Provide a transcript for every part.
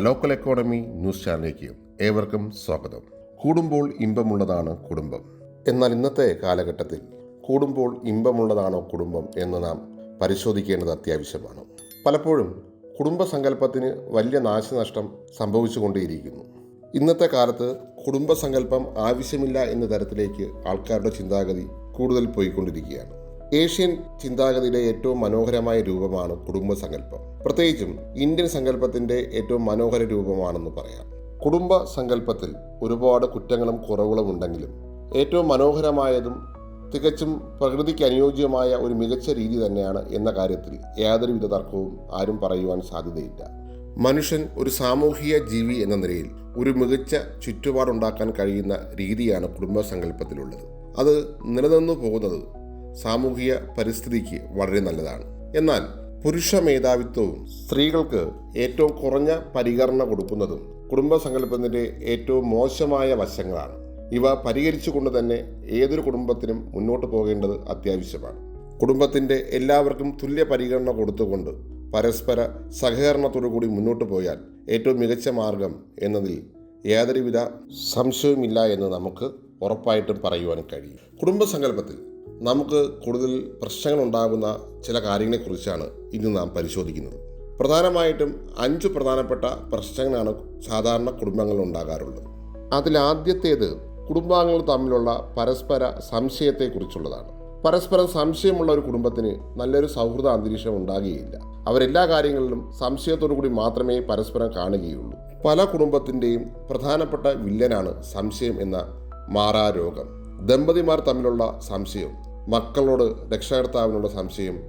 Local economy news ചാനലിലേക്ക് ഏവർക്കും സ്വാഗതം. കൂടുമ്പോൾ ഇമ്പമുള്ളതാണ് കുടുംബം. എന്നാൽ ഇന്നത്തെ കാലഘട്ടത്തിൽ കൂടുമ്പോൾ ഇമ്പമുള്ളതാണോ കുടുംബം എന്ന് നാം പരിശോധിക്കേണ്ടത് അത്യാവശ്യമാണ്. പലപ്പോഴും കുടുംബസങ്കല്പത്തിന് വലിയ നാശനഷ്ടം സംഭവിച്ചുകൊണ്ടേയിരിക്കുന്നു. ഇന്നത്തെ കാലത്ത് കുടുംബസങ്കല്പം ആവശ്യമില്ല എന്ന തരത്തിലേക്ക് ആൾക്കാരുടെ ചിന്താഗതി കൂടുതൽ പോയിക്കൊണ്ടിരിക്കുകയാണ്. ഏഷ്യൻ ചിന്താഗതിയുടെ ഏറ്റവും മനോഹരമായ രൂപമാണ് കുടുംബസങ്കല്പം. പ്രത്യേകിച്ചും ഇന്ത്യൻ സങ്കല്പത്തിന്റെ ഏറ്റവും മനോഹര രൂപമാണെന്ന് പറയാം. കുടുംബ സങ്കല്പത്തിൽ ഒരുപാട് കുറ്റങ്ങളും കുറവുകളും ഉണ്ടെങ്കിലും ഏറ്റവും മനോഹരമായതും തികച്ചും പ്രകൃതിക്ക് അനുയോജ്യമായ ഒരു മികച്ച രീതി തന്നെയാണ് എന്ന കാര്യത്തിൽ യാതൊരുവിധ തർക്കവും ആരും പറയുവാൻ സാധ്യതയില്ല. മനുഷ്യൻ ഒരു സാമൂഹിക ജീവി എന്ന നിലയിൽ ഒരു മികച്ച ചുറ്റുപാടുണ്ടാക്കാൻ കഴിയുന്ന രീതിയാണ് കുടുംബ സങ്കല്പത്തിലുള്ളത് അത് നിലനിന്നു പോകുന്നത് സാമൂഹിക പരിസ്ഥിതിക്ക് വളരെ നല്ലതാണ്. എന്നാൽ പുരുഷ മേധാവിത്വവും സ്ത്രീകൾക്ക് ഏറ്റവും കുറഞ്ഞ പരിഗണന കൊടുക്കുന്നതും കുടുംബ സങ്കല്പത്തിന്റെ ഏറ്റവും മോശമായ വശങ്ങളാണ്. ഇവ പരിഹരിച്ചുകൊണ്ട് തന്നെ ഏതൊരു കുടുംബത്തിനും മുന്നോട്ട് പോകേണ്ടത് അത്യാവശ്യമാണ്. കുടുംബത്തിന്റെ എല്ലാവർക്കും തുല്യ പരിഗണന കൊടുത്തുകൊണ്ട് പരസ്പര സഹകരണത്തോടു കൂടി മുന്നോട്ട് പോയാൽ ഏറ്റവും മികച്ച മാർഗം എന്നതിൽ യാതൊരുവിധ സംശയവുമില്ല എന്ന് നമുക്ക് ഉറപ്പായിട്ടും പറയുവാൻ കഴിയും. കുടുംബസങ്കല്പത്തിൽ നമുക്ക് കൂടുതൽ പ്രശ്നങ്ങൾ ഉണ്ടാകുന്ന ചില കാര്യങ്ങളെക്കുറിച്ചാണ് ഇന്ന് നാം പരിശോധിക്കുന്നത്. പ്രധാനമായിട്ടും അഞ്ച് പ്രധാനപ്പെട്ട പ്രശ്നങ്ങളാണ് സാധാരണ കുടുംബങ്ങളിൽ ഉണ്ടാകാറുള്ളത്. അതിലാദ്യത്തേത് കുടുംബാംഗങ്ങൾ തമ്മിലുള്ള പരസ്പര സംശയത്തെക്കുറിച്ചുള്ളതാണ്. പരസ്പരം സംശയമുള്ള ഒരു കുടുംബത്തിന് നല്ലൊരു സൗഹൃദ അന്തരീക്ഷം ഉണ്ടാകുകയില്ല. അവരെല്ലാ കാര്യങ്ങളിലും സംശയത്തോടു കൂടി മാത്രമേ പരസ്പരം കാണുകയുള്ളൂ. പല കുടുംബത്തിന്റെയും പ്രധാനപ്പെട്ട വില്ലനാണ് സംശയം എന്ന മാറാരോഗം. ദമ്പതിമാർ തമ്മിലുള്ള സംശയം മക്കളോട് രക്ഷകർത്താവിനുള്ള സംശയം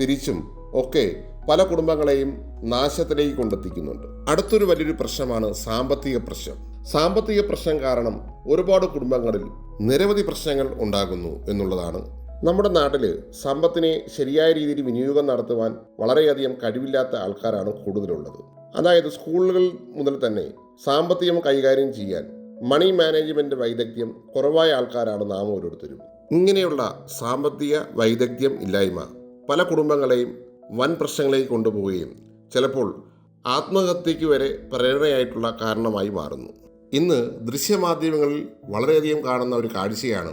തിരിച്ചും ഒക്കെ പല കുടുംബങ്ങളെയും നാശത്തിലേക്ക് കൊണ്ടെത്തിക്കുന്നുണ്ട്. അടുത്തൊരു വലിയൊരു പ്രശ്നമാണ് സാമ്പത്തിക പ്രശ്നം. സാമ്പത്തിക പ്രശ്നം കാരണം ഒരുപാട് കുടുംബങ്ങളിൽ നിരവധി പ്രശ്നങ്ങൾ ഉണ്ടാകുന്നു എന്നുള്ളതാണ്. നമ്മുടെ നാട്ടിൽ സമ്പത്തിനെ ശരിയായ രീതിയിൽ വിനിയോഗം നടത്തുവാൻ വളരെയധികം കഴിവില്ലാത്ത ആൾക്കാരാണ് കൂടുതലുള്ളത്. അതായത് സ്കൂളുകൾ മുതൽ തന്നെ സാമ്പത്തികം കൈകാര്യം ചെയ്യാൻ മണി മാനേജ്മെന്റ് വൈദഗ്ധ്യം കുറവായ ആൾക്കാരാണ് നാം ഓരോരുത്തരും. ഇങ്ങനെയുള്ള സാമ്പത്തിക വൈദഗ്ധ്യം ഇല്ലായ്മ പല കുടുംബങ്ങളെയും വൻ പ്രശ്നങ്ങളിലേക്ക് കൊണ്ടുപോവുകയും ചിലപ്പോൾ ആത്മഹത്യയ്ക്ക് വരെ പ്രേരണയായിട്ടുള്ള കാരണമായി മാറുന്നു. ഇന്ന് ദൃശ്യമാധ്യമങ്ങളിൽ വളരെയധികം കാണുന്ന ഒരു കാഴ്ചയാണ്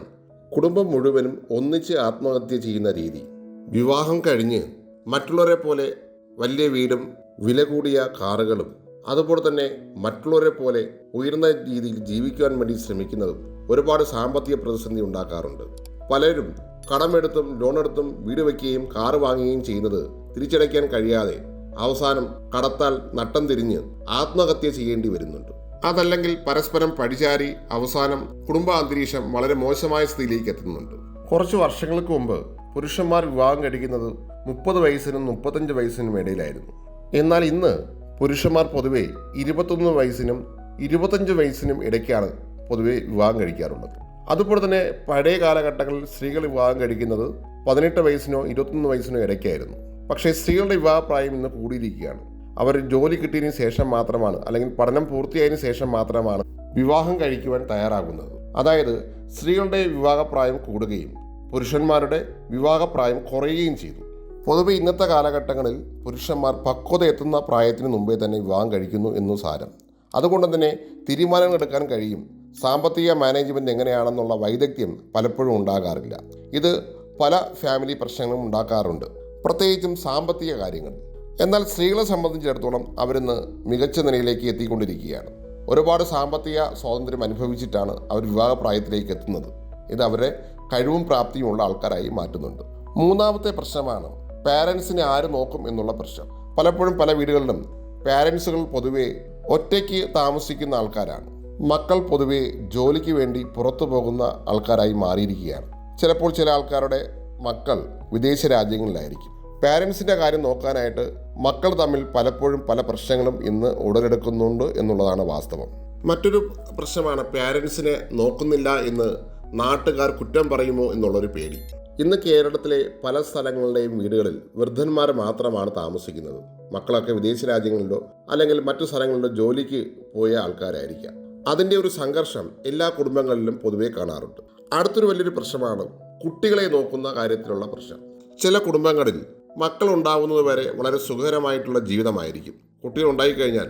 കുടുംബം മുഴുവനും ഒന്നിച്ച് ആത്മഹത്യ ചെയ്യുന്ന രീതി. വിവാഹം കഴിഞ്ഞ് മറ്റുള്ളവരെ പോലെ വലിയ വീടും വില കൂടിയ കാറുകളും അതുപോലെ തന്നെ മറ്റുള്ളവരെ പോലെ ഉയർന്ന രീതിയിൽ ജീവിക്കുവാൻ വേണ്ടി ശ്രമിക്കുന്നതും ഒരുപാട് സാമ്പത്തിക പ്രതിസന്ധി ഉണ്ടാക്കാറുണ്ട്. പലരും കടമെടുത്തും ലോണെടുത്തും വീട് വയ്ക്കുകയും കാറ് വാങ്ങുകയും ചെയ്യുന്നത് തിരിച്ചടയ്ക്കാൻ കഴിയാതെ അവസാനം കടത്താൽ നട്ടം തിരിഞ്ഞ് ആത്മഹത്യ ചെയ്യേണ്ടി വരുന്നുണ്ട്. അതല്ലെങ്കിൽ പരസ്പരം പഴിചാരി അവസാനം കുടുംബ അന്തരീക്ഷം വളരെ മോശമായ സ്ഥിതിയിലേക്ക് എത്തുന്നുണ്ട്. കുറച്ച് വർഷങ്ങൾക്ക് മുമ്പ് പുരുഷന്മാർ വിവാഹം കഴിക്കുന്നത് മുപ്പത് വയസ്സിനും മുപ്പത്തഞ്ച് വയസ്സിനും ഇടയിലായിരുന്നു. എന്നാൽ ഇന്ന് പുരുഷന്മാർ പൊതുവെ ഇരുപത്തൊന്ന് വയസ്സിനും ഇരുപത്തഞ്ച് വയസ്സിനും ഇടയ്ക്കാണ് പൊതുവെ വിവാഹം കഴിക്കാറുള്ളത്. അതുപോലെ തന്നെ പഴയ കാലഘട്ടങ്ങളിൽ സ്ത്രീകൾ വിവാഹം കഴിക്കുന്നത് പതിനെട്ട് വയസ്സിനോ ഇരുപത്തൊന്ന് വയസ്സിനോ ഇടയ്ക്കായിരുന്നു. പക്ഷേ സ്ത്രീകളുടെ വിവാഹപ്രായം ഇന്ന് കൂടിയിരിക്കുകയാണ്. അവർ ജോലി കിട്ടിയതിന് ശേഷം മാത്രമാണ് അല്ലെങ്കിൽ പഠനം പൂർത്തിയായതിനു ശേഷം മാത്രമാണ് വിവാഹം കഴിക്കുവാൻ തയ്യാറാകുന്നത്. അതായത് സ്ത്രീകളുടെ വിവാഹപ്രായം കൂടുകയും പുരുഷന്മാരുടെ വിവാഹപ്രായം കുറയുകയും ചെയ്തു. പൊതുവെ ഇന്നത്തെ കാലഘട്ടങ്ങളിൽ പുരുഷന്മാർ പക്വത എത്തുന്ന പ്രായത്തിന് മുമ്പേ തന്നെ വിവാഹം കഴിക്കുന്നു എന്നു സാരം. അതുകൊണ്ട് തന്നെ തീരുമാനങ്ങൾ എടുക്കാൻ കഴിയും. സാമ്പത്തിക മാനേജ്മെന്റ് എങ്ങനെയാണെന്നുള്ള വൈദഗ്ധ്യം പലപ്പോഴും ഉണ്ടാകാറില്ല. ഇത് പല ഫാമിലി പ്രശ്നങ്ങളും ഉണ്ടാക്കാറുണ്ട്. പ്രത്യേകിച്ചും സാമ്പത്തിക കാര്യങ്ങൾ. എന്നാൽ സ്ത്രീകളെ സംബന്ധിച്ചിടത്തോളം അവരിന്ന് മികച്ച നിലയിലേക്ക് എത്തിക്കൊണ്ടിരിക്കുകയാണ്. ഒരുപാട് സാമ്പത്തിക സ്വാതന്ത്ര്യം അനുഭവിച്ചിട്ടാണ് അവർ വിവാഹപ്രായത്തിലേക്ക് എത്തുന്നത്. ഇത് അവരെ കഴിവും പ്രാപ്തിയുമുള്ള ആൾക്കാരായി മാറ്റുന്നുണ്ട്. മൂന്നാമത്തെ പ്രശ്നമാണ് പാരൻസിനെ ആര് നോക്കും എന്നുള്ള പ്രശ്നം. പലപ്പോഴും പല വീടുകളിലും പാരൻസുകൾ പൊതുവെ ഒറ്റയ്ക്ക് താമസിക്കുന്ന ആൾക്കാരാണ്. മക്കൾ പൊതുവെ ജോലിക്ക് വേണ്ടി പുറത്തു പോകുന്ന ആൾക്കാരായി മാറിയിരിക്കുകയാണ്. ചിലപ്പോൾ ചില ആൾക്കാരുടെ മക്കൾ വിദേശ രാജ്യങ്ങളിലായിരിക്കും. പാരൻസിന്റെ കാര്യം നോക്കാനായിട്ട് മക്കൾ തമ്മിൽ പലപ്പോഴും പല പ്രശ്നങ്ങളും ഇന്ന് ഉടലെടുക്കുന്നുണ്ട് എന്നുള്ളതാണ് വാസ്തവം. മറ്റൊരു പ്രശ്നമാണ് പാരൻസിനെ നോക്കുന്നില്ല എന്ന് നാട്ടുകാർ കുറ്റം പറയുമോ എന്നുള്ളൊരു പേടി. ഇന്ന് കേരളത്തിലെ പല സ്ഥലങ്ങളുടെയും വീടുകളിൽ വൃദ്ധന്മാർ മാത്രമാണ് താമസിക്കുന്നത്. മക്കളൊക്കെ വിദേശ രാജ്യങ്ങളിലോ അല്ലെങ്കിൽ മറ്റു സ്ഥലങ്ങളിലോ ജോലിക്ക് പോയ ആൾക്കാരായിരിക്കാം. അതിന്റെ ഒരു സംഘർഷം എല്ലാ കുടുംബങ്ങളിലും പൊതുവെ കാണാറുണ്ട്. അടുത്തൊരു വലിയൊരു പ്രശ്നമാണ് കുട്ടികളെ നോക്കുന്ന കാര്യത്തിലുള്ള പ്രശ്നം. ചില കുടുംബങ്ങളിൽ മക്കൾ ഉണ്ടാവുന്നത് വരെ വളരെ സുഖകരമായിട്ടുള്ള ജീവിതമായിരിക്കും. കുട്ടികൾ ഉണ്ടായിക്കഴിഞ്ഞാൽ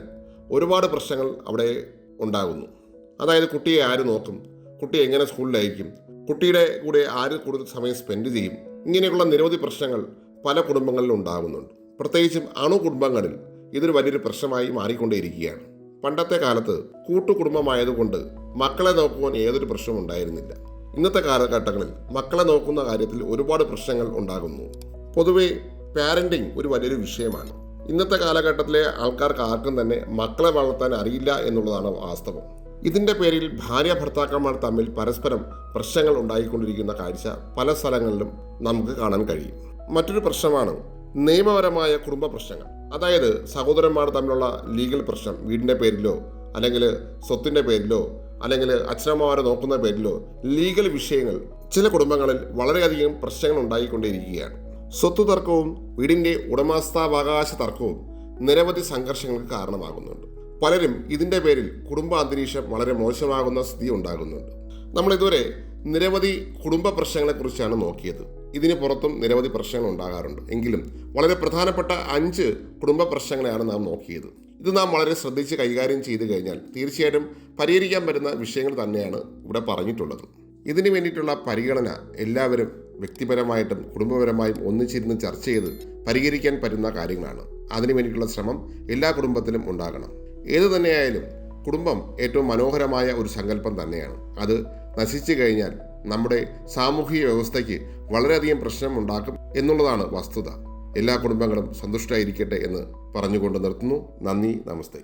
ഒരുപാട് പ്രശ്നങ്ങൾ അവിടെ ഉണ്ടാകുന്നു. അതായത് കുട്ടിയെ ആര് നോക്കും? കുട്ടിയെ എങ്ങനെ സ്കൂളിൽ അയക്കും? കുട്ടിയുടെ കൂടെ ആര് കൂടുതൽ സമയം സ്പെൻഡ് ചെയ്യും? ഇങ്ങനെയുള്ള നിരവധി പ്രശ്നങ്ങൾ പല കുടുംബങ്ങളിലും ഉണ്ടാകുന്നുണ്ട്. പ്രത്യേകിച്ചും അണു കുടുംബങ്ങളിൽ ഇതൊരു വലിയൊരു പ്രശ്നമായി മാറിക്കൊണ്ടേയിരിക്കുകയാണ്. പണ്ടത്തെ കാലത്ത് കൂട്ടുകുടുംബമായതുകൊണ്ട് മക്കളെ നോക്കുവാൻ ഏതൊരു പ്രശ്നവും ഉണ്ടായിരുന്നില്ല. ഇന്നത്തെ കാലഘട്ടങ്ങളിൽ മക്കളെ നോക്കുന്ന കാര്യത്തിൽ ഒരുപാട് പ്രശ്നങ്ങൾ ഉണ്ടാകുന്നു. പൊതുവെ പാരന്റിങ് ഒരു വലിയൊരു വിഷയമാണ്. ഇന്നത്തെ കാലഘട്ടത്തിലെ ആൾക്കാർക്ക് ആർക്കും തന്നെ മക്കളെ വളർത്താൻ അറിയില്ല എന്നുള്ളതാണ് വാസ്തവം. ഇതിന്റെ പേരിൽ ഭാര്യ ഭർത്താക്കന്മാർ തമ്മിൽ പരസ്പരം പ്രശ്നങ്ങൾ ഉണ്ടായിക്കൊണ്ടിരിക്കുന്ന കാഴ്ച പല സ്ഥലങ്ങളിലും നമുക്ക് കാണാൻ കഴിയും. മറ്റൊരു പ്രശ്നമാണ് നിയമപരമായ കുടുംബ പ്രശ്നങ്ങൾ. അതായത് സഹോദരന്മാർ തമ്മിലുള്ള ലീഗൽ പ്രശ്നം വീടിന്റെ പേരിലോ അല്ലെങ്കിൽ സ്വത്തിന്റെ പേരിലോ അല്ലെങ്കിൽ അച്ഛനമ്മമാരെ നോക്കുന്ന പേരിലോ ലീഗൽ വിഷയങ്ങൾ ചില കുടുംബങ്ങളിൽ വളരെയധികം പ്രശ്നങ്ങൾ ഉണ്ടായിക്കൊണ്ടിരിക്കുകയാണ് സ്വത്ത് തർക്കവും വീടിന്റെ ഉടമസ്ഥാവകാശ തർക്കവും നിരവധി സംഘർഷങ്ങൾക്ക് കാരണമാകുന്നുണ്ട്. പലരും ഇതിന്റെ പേരിൽ കുടുംബ അന്തരീക്ഷം വളരെ മോശമാകുന്ന സ്ഥിതി ഉണ്ടാകുന്നുണ്ട്. നമ്മൾ ഇതുവരെ നിരവധി കുടുംബ പ്രശ്നങ്ങളെക്കുറിച്ചാണ് നോക്കിയത്. ഇതിന് പുറത്തും നിരവധി പ്രശ്നങ്ങൾ ഉണ്ടാകാറുണ്ട്. എങ്കിലും വളരെ പ്രധാനപ്പെട്ട അഞ്ച് കുടുംബ പ്രശ്നങ്ങളെയാണ് നാം നോക്കിയത്. ഇത് നാം വളരെ ശ്രദ്ധിച്ച് കൈകാര്യം ചെയ്തു കഴിഞ്ഞാൽ തീർച്ചയായിട്ടും പരിഹരിക്കാൻ പറ്റുന്ന വിഷയങ്ങൾ തന്നെയാണ് ഇവിടെ പറഞ്ഞിട്ടുള്ളത്. ഇതിന് വേണ്ടിയിട്ടുള്ള പരിഗണന എല്ലാവരും വ്യക്തിപരമായിട്ടും കുടുംബപരമായും ഒന്നിച്ചിരുന്ന് ചർച്ച ചെയ്ത് പരിഹരിക്കാൻ പറ്റുന്ന കാര്യങ്ങളാണ്. അതിനു വേണ്ടിയിട്ടുള്ള ശ്രമം എല്ലാ കുടുംബത്തിലും ഉണ്ടാകണം. ഏതു തന്നെയായാലും കുടുംബം ഏറ്റവും മനോഹരമായ ഒരു സങ്കല്പം തന്നെയാണ്. അത് നശിച്ചു കഴിഞ്ഞാൽ നമ്മുടെ സാമൂഹിക വ്യവസ്ഥയ്ക്ക് വളരെയധികം പ്രശ്നം ഉണ്ടാക്കും എന്നുള്ളതാണ് വസ്തുത. എല്ലാ കുടുംബങ്ങളും സന്തുഷ്ടരായിരിക്കട്ടെ എന്ന് പറഞ്ഞുകൊണ്ട് നിർത്തുന്നു. നന്ദി നമസ്തേ.